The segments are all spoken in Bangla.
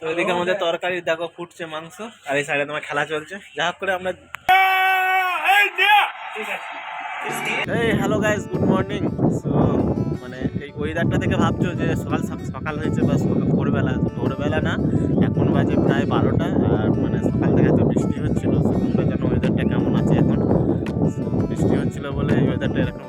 তো এদিকে আমাদের তরকারি, দেখো ফুটছে, মাংস, আর এই সাইডে তোমার খেলা চলছে। যা হোক করে আমরা এই hello guys good morning so মানে এই ওয়েদারটা থেকে ভাবছ যে সকাল সকাল হয়েছে বা ভোরবেলা। ভোরবেলা না, এখন বাজে প্রায় বারোটা, আর মানে সকাল থেকে এত বৃষ্টি হচ্ছিল তোমরা জানো ওয়েদারটা কেমন আছে এখন। বৃষ্টি হচ্ছিল বলে ওয়েদারটা এরকম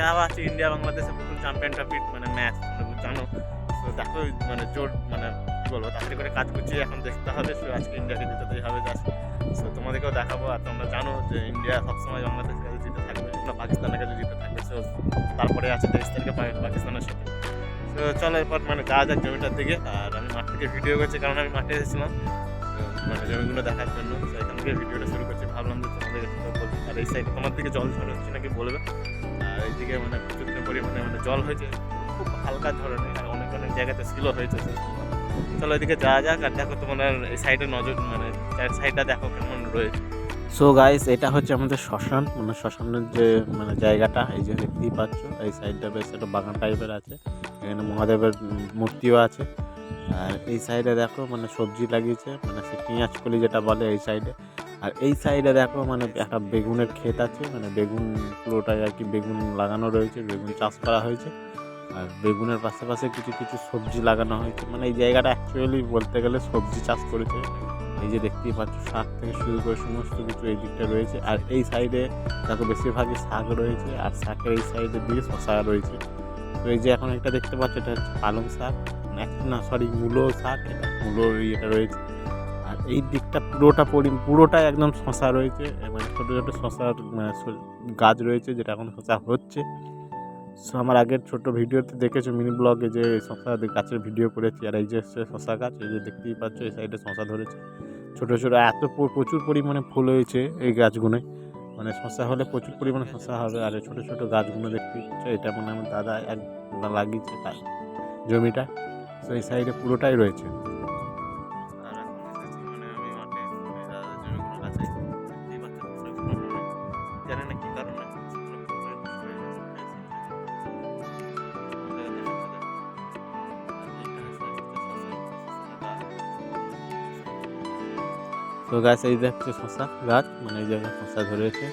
আজকে আছে ইন্ডিয়া বাংলাদেশের প্রথম চ্যাম্পিয়ন ট্রফির মানে ম্যাচ তোমরা জানো। তো দেখো মানে জোর মানে কী বলব, তাড়াতাড়ি করে কাজ করছি এখন দেখতে হবে সো আজকে ইন্ডিয়াকে জিতাতেই হবে জাস্ট সো তোমাদেরকেও দেখাবো, আর তোমরা জানো যে ইন্ডিয়া সবসময় বাংলাদেশের কাছে জিতে থাকবে, না পাকিস্তানের কাছে জিতে থাকবে সো তারপরে আছে তেইশ তারিখে পাকিস্তানের সাথে। তো চলো এরপর মানে যাওয়া যাক জমিটার দিকে, আর আমি মাঠ থেকে ভিডিও করছি, কারণ আমি মাঠে এসেছিলাম। মানে জমিগুলো দেখার জন্য এখান থেকে ভিডিওটা শুরু করছি, ভাবলাম যে তোমাদের বলব আর এই সাইডে তোমার দিকে জল ঝড় হচ্ছে নাকি বলবে? এইদিকে মানে প্রচুর পরিমাণে মানে জল হয়েছে, খুব হালকা ধরনের আর অনেক অনেক জায়গাতে স্লো হয়েছে। চলো এদিকে যাওয়া যাক আর দেখো তোমার এই সাইডে নজর মানে চার সাইডটা দেখো কেমন রয়েছে। সো গাইস এটা হচ্ছে আমাদের শ্মশান মানে শ্মশানের যে মানে জায়গাটা, এই যে দেখতেই পাচ্ছ, এই সাইডটা বেশ একটা বাগান টাইপের আছে, এখানে মহাদেবের মূর্তিও আছে। আর এই সাইডে দেখো মানে সবজি লাগিয়েছে মানে সে পেঁয়াজ কলি যেটা বলে এই সাইডে আর এই সাইডে দেখো মানে একটা বেগুনের ক্ষেত আছে মানে বেগুন পুরোটাই আর কি বেগুন লাগানো রয়েছে, বেগুন চাষ করা হয়েছে। আর বেগুনের পাশাপাশি কিছু কিছু সবজি লাগানো হয়েছে। মানে এই জায়গাটা অ্যাকচুয়ালি বলতে গেলে সবজি চাষ করেছে। এই যে দেখতেই পাচ্ছ শাক থেকে শুরু করে সমস্ত কিছু এই দিকটা রয়েছে। আর এই সাইডে দেখো, বেশিরভাগই শাক রয়েছে, আর শাকের এই সাইডের দিকে শশা রয়েছে। তো এই যে এখন একটা দেখতে পাচ্ছ, এটা হচ্ছে পালং শাক। না- না সরি মূলো শাক, এটা মূলোর ইয়েটা রয়েছে। এই দিকটা পুরোটা পরি পুরোটাই একদম শশা রয়েছে মানে ছোটো ছোটো শশার মানে গাছ রয়েছে যেটা এখন শশা হচ্ছে। সো আমার আগের ছোট ভিডিওতে দেখেছ মিনি ব্লগে যে শশা গাছের ভিডিও করেছি, আর এই যে শশা গাছ, এই যে দেখতেই পাচ্ছ, এই সাইডে শশা ধরেছে। ছোটো ছোটো, এত প্রচুর পরিমাণে ফুল হয়েছে এই গাছগুলোয় মানে শশা হলে প্রচুর পরিমাণে শশা হবে, আর ছোটো ছোটো গাছগুলো দেখতেই পাচ্ছ, এটা মানে আমার দাদা এক লাগিয়েছে জমিটা। তো এই সাইডে পুরোটাই রয়েছে। তো গাছ এই দেখছে শশা গাছ মানে এই জায়গায় শশা ধরেছে।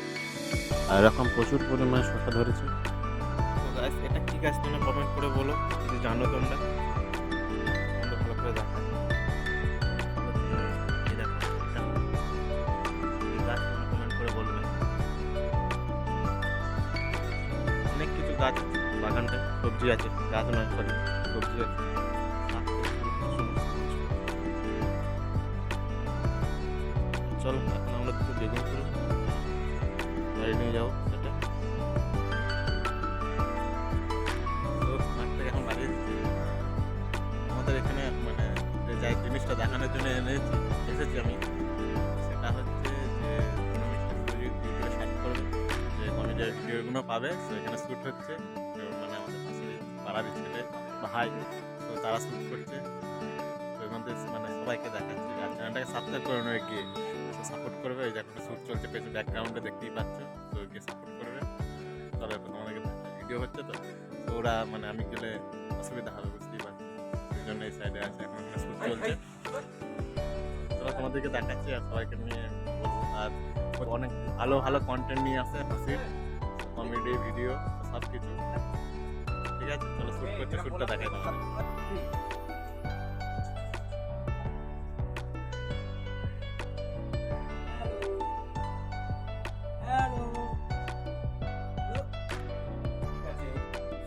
আর এরকম প্রচুর পরিমাণে শশা ধরেছে। তো গাছ এটা কি গাছ তোমরা কমেন্ট করে বলো, যদি জানো তোমরা। ভালো করে দেখো অনেক কিছু গাছ বাগানটা সবজি আছে। গাছ নয় সরি সবজি আছে। চলো, এখন আমরা দুটো বেগুন তুলি। বাড়ি নিয়ে যাব মাঠ এখন বাড়ি আমাদের এখানে মানে যে জিনিসটা দেখানোর জন্য এনেছি, এসেছি আমি, সেটা হচ্ছে যে ভিডিও শ্যুট করবে, যে কমেডির ভিডিওগুলো পাবে, তো এখানে শ্যুট হচ্ছে মানে আমাদের পাশে পাড়ারই ছেলে, ভাই, তো তারা শ্যুট করছে। তো মানে সবাইকে দেখাচ্ছি। আর চ্যানেলটাকে সাবস্ক্রাইব করে নেবে গিয়ে। সাপোর্ট করবে, এই যে এখন শ্যুট চলছে পেছনে ব্যাকগ্রাউন্ডে দেখতেই পাচ্ছ। তো গিয়ে সাপোর্ট করবে। তবে তোমাদেরকে ভিডিও হচ্ছে তো। তো ওরা মানে আমি গেলে অসুবিধা হবে, বুঝতেই পারছি। সেই জন্য এই সাইডে আছে, এখন এখানে শ্যুট চলছে। তোরা তোমাদেরকে দেখাচ্ছি আর সবাইকে নিয়ে আর অনেক ভালো ভালো কন্টেন্ট নিয়ে আসে হাসির কমেডি ভিডিও সব কিছু ঠিক আছে? চলো শ্যুট করছে শ্যুটটা দেখাই তোমাদের।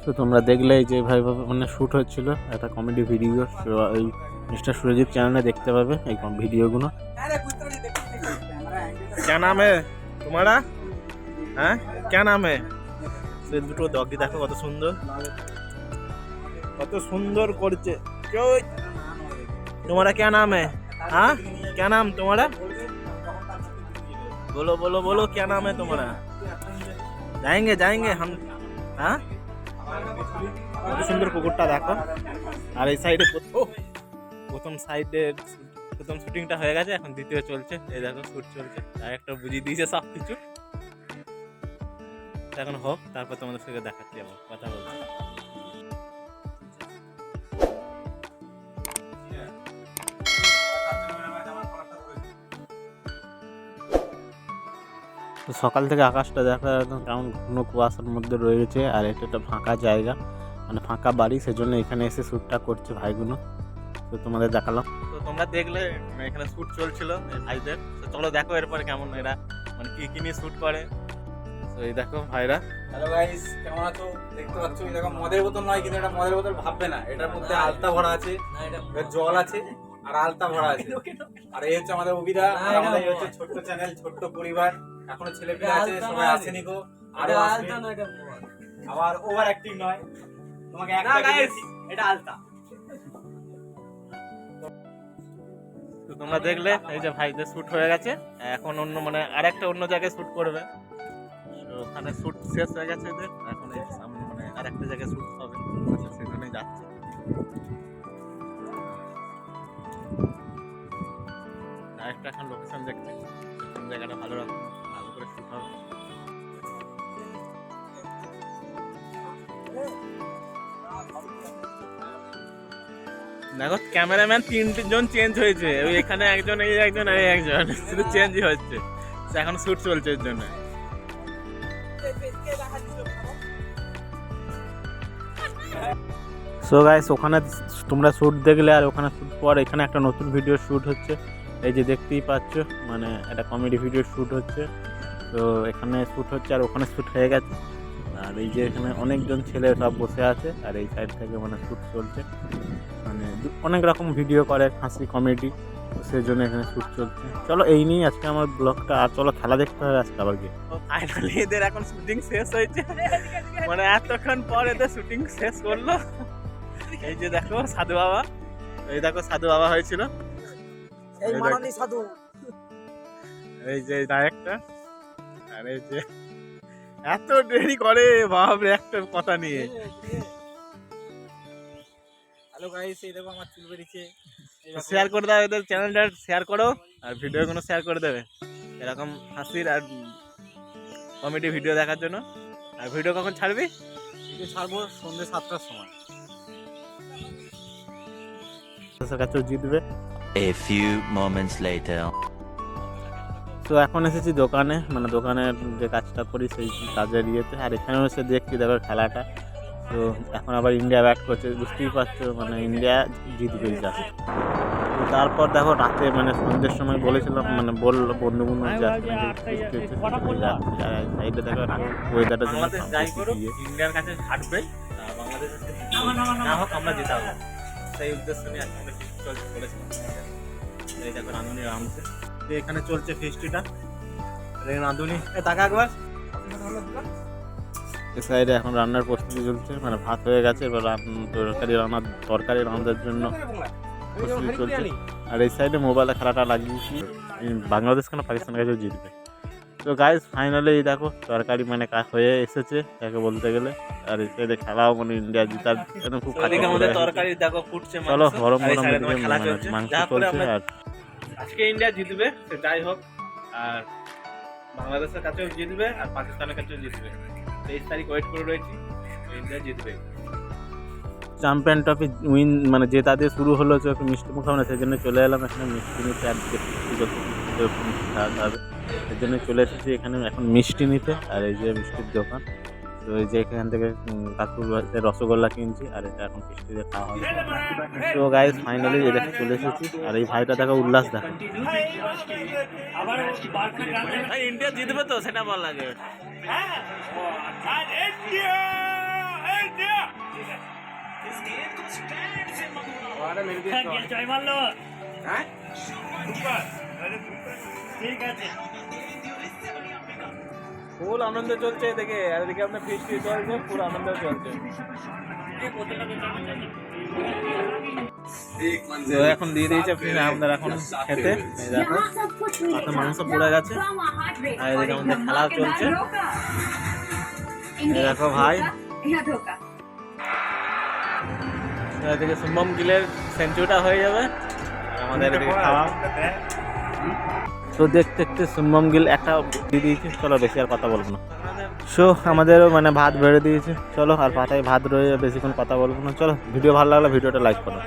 তো তোমরা দেখলে যে ভাইভাবে মানে শ্যুট হচ্ছিল, একটা কমেডি ভিডিও ওই মিস্টার সুরজিৎ চ্যানেলে দেখতে পাবে এই ভিডিওগুলো কে নামে তোমারা হ্যাঁ কে নামে সে দুটো ডগি দেখো কত সুন্দর কত সুন্দর করছে তোমারা কে নামে হ্যাঁ কে নাম তোমারা বলো বলো বলো কে নামে है तुम्हारा? जाएंगे হ্যাঁ हम সুন্দর পুকুরটা দেখো। আর এই সাইডে প্রথম সাইডে প্রথম শুটিংটা হয়ে গেছে, এখন দ্বিতীয় চলছে। এই দেখো শুট চলছে। আর একটা বুঝিয়ে দিয়েছে সব কিছু এখন হোক, তারপর তোমাদের সঙ্গে দেখাচ্ছি আমার কথা বলছি। তো সকাল থেকে আকাশটা দেখা একদম কেমন ঘন কুয়াশার মধ্যে রয়েছে আর এটা একটা ফাঁকা জায়গা মানে ফাঁকা বাড়ি সেজন্য এখানে এসে শ্যুটটা করছে ভাইগুলো। তো তোমাদের দেখালাম। তো তোমরা দেখলে এখানে শ্যুট চলছিল এই ভাইদের। তো চলো দেখো এরপরে কেমন এরা মানে কি কি নিয়ে শ্যুট করে। তো এই দেখো ভাইরা। হ্যালো গাইস কেমন আছো? দেখতে পাচ্ছ এই দেখো মদের বোতল নয় কিন্তু এটা মদের বোতল ভাববে না। এটার মধ্যে আলতা ভরা আছে এর জল আছে আর আলতা ভরা আছে। আর এই হচ্ছে আমাদের অভিদা আর আমাদের এই হচ্ছে ছোট্ট চ্যানেল ছোট্ট পরিবার। এখনও ছেলে পেলে আছে সবাই আসেনি গো আরও আসবে আবার ওভার অ্যাক্টিং নয়। তোমাকে একটা এটা আলতা। তো তোমরা দেখলে এই যে ভাইদের শ্যুট হয়ে গেছে। এখন অন্য মানে আরেকটা অন্য জায়গায় শ্যুট করবে। তো ওখানে শ্যুট শেষ হয়ে গেছে এদের। এখন এই সামনে মানে আরেকটা জায়গায় শ্যুট হবে। আচ্ছা, সেখানে যাচ্ছে। আরেকটা এখন লোকেশন দেখছে কোন জায়গাটা ভালো রকম দেখো ক্যামেরাম্যান তিনজন চেঞ্জ হয়েছে। ওই এখানে একজন, এই একজন এই একজন। শুধু চেঞ্জই হচ্ছে। এখন শ্যুট চলছে এর জন্য। সো গাইস ওখানে তোমরা শ্যুট দেখলে আর ওখানে শ্যুট পর এখানে একটা নতুন ভিডিও শ্যুট হচ্ছে। এই যে দেখতেই পাচ্ছ মানে একটা কমেডি ভিডিও শ্যুট হচ্ছে। তো এখানে শ্যুট হচ্ছে আর ওখানে শ্যুট হয়ে গেছে। আর এই যে এখানে অনেকজন ছেলে সব বসে আছে আর এই সাইড থেকে মানে শ্যুট চলছে। মানে অনেক রকম ভিডিও করে হাসি কমেডি সেই জন্য এখানে শ্যুট চলছে। চলো এই নিয়েই আজকে আমার ব্লগটা আর চলো খেলা দেখতে হবে আজকে আবার গিয়ে। ফাইনালি এদের এখন শুটিং শেষ হয়েছে। মানে এতক্ষণ পর এদের শুটিং শেষ করল। এই যে দেখো সাধু বাবা। এই দেখো সাধু বাবা হয়েছিল। এই সাধু। এই যে ডাইরেক্টর আর এই যে এত দেরি করে বাপরে একটা কথা নিয়ে। হ্যালো গাইস এই দেখো আমার চুল বেরিয়েছে। শেয়ার করে দাও এদের চ্যানেলটা শেয়ার করো আর ভিডিওগুলো শেয়ার করে দেবে। এরকম হাসির আর কমেডি ভিডিও দেখার জন্য। আর ভিডিও কখন ছাড়বি? ভিডিও ছাড়বো সন্ধ্যে সাতটার সময়। জিতবে। A few moments later. তো এখন এসেছি দোকানে মানে দোকানের যে কাজটা করি সেই কাজের ইয়েতে। আর এখানেও এসে দেখছি দেখো খেলাটা। তো এখন আবার ইন্ডিয়া ব্যাট করছে বুঝতেই পারছ মানে ইন্ডিয়া জিতবেই যা তো তারপর দেখো রাতে মানে সন্ধ্যের সময় বলেছিলাম মানে বলল বন্ধু বন্ধু সাইডে দেখো ওয়েদারটা। ইন্ডিয়ার কাছে হাঁটবে বাংলাদেশ না হোক আমরা জেতাবো সেই উদ্দেশ্য নিয়ে আজকে চলছে বলেছিলাম। এই দেখো রাঁধুনি রামছে তো। এখানে চলছে ফিস্টিটা রাঁধুনি এ টাকা একবার। এ সাইডে এখন রান্নার প্রস্তুতি চলছে। মানে ভাত হয়ে গেছে এবার তরকারি রান্নার তরকারি রান্নার জন্য প্রস্তুতি চলছে। আর এই সাইডে মোবাইলে খেলাটা লাগিয়েছি। বাংলাদেশ কেন পাকিস্তান কাছেও জিতবে? তো গাইজ ফাইনালি এই দেখো তরকারি মানে কা হয়ে এসেছে তাকে বলতে গেলে। আর এই সাইডে খেলাও মানে ইন্ডিয়া জিতার জন্য খুব। তরকারি দেখো ফুটছে চলো মাংস। গরম গরম খেলা মানে। মাংস চলছে আর আজকে ইন্ডিয়া জিতবে, সে যাই হোক, আর বাংলাদেশের কাছেও জিতবে, আর পাকিস্তানের কাছেও জিতবে। তেইশ তারিখ ওয়েট করে রয়েছি ইন্ডিয়া জিতবে। চ্যাম্পিয়ন ট্রফি উইন মানে জেতা দিয়ে শুরু হলো তো একটু মিষ্টি মুখ না সেই জন্য চলে এলাম এখানে মিষ্টি নিতে, আর যে খাওয়াতে হবে। সেই জন্য চলে এসেছি এখানে এখন মিষ্টি নিতে, আর এই যে মিষ্টির দোকান। তো এই যে এখান থেকে কাকুর রসগোল্লা কিনছি আর এটা এখন দিয়ে খাওয়া হবে তো গাইজ ফাইনালি এদেরকে চলে এসেছি আর এই ভাইটা দেখো উল্লাস দেখো ইন্ডিয়া জিতবে তো সেটা বল লাগে ফুল আনন্দ চলছে এদিকে এদিকে আপনার ফিস ফিস চলছে ফুল আনন্দ চলছে। এখন দিয়ে দিয়েছে আপনার এখন খেতে। দেখো আপনার মাংস পুড়ে গেছে। আর এদিকে আমাদের খেলা চলছে। দেখো ভাই। এদিকে শুভম গিলের সেঞ্চুরিটা হয়ে যাবে। আমাদের এদিকে খাওয়া। তো দেখতে দেখতে শুভম গিল, একটা দিয়ে দিয়েছে, চলো বেশি আর কথা বলব না। সো, আমাদেরও মানে ভাত বেড়ে দিয়েছে, চলো আর পাতায় ভাত রয়ে, বেশিক্ষণ কথা বলব না। চলো, ভিডিও ভালো লাগলে ভিডিওটা লাইক করো।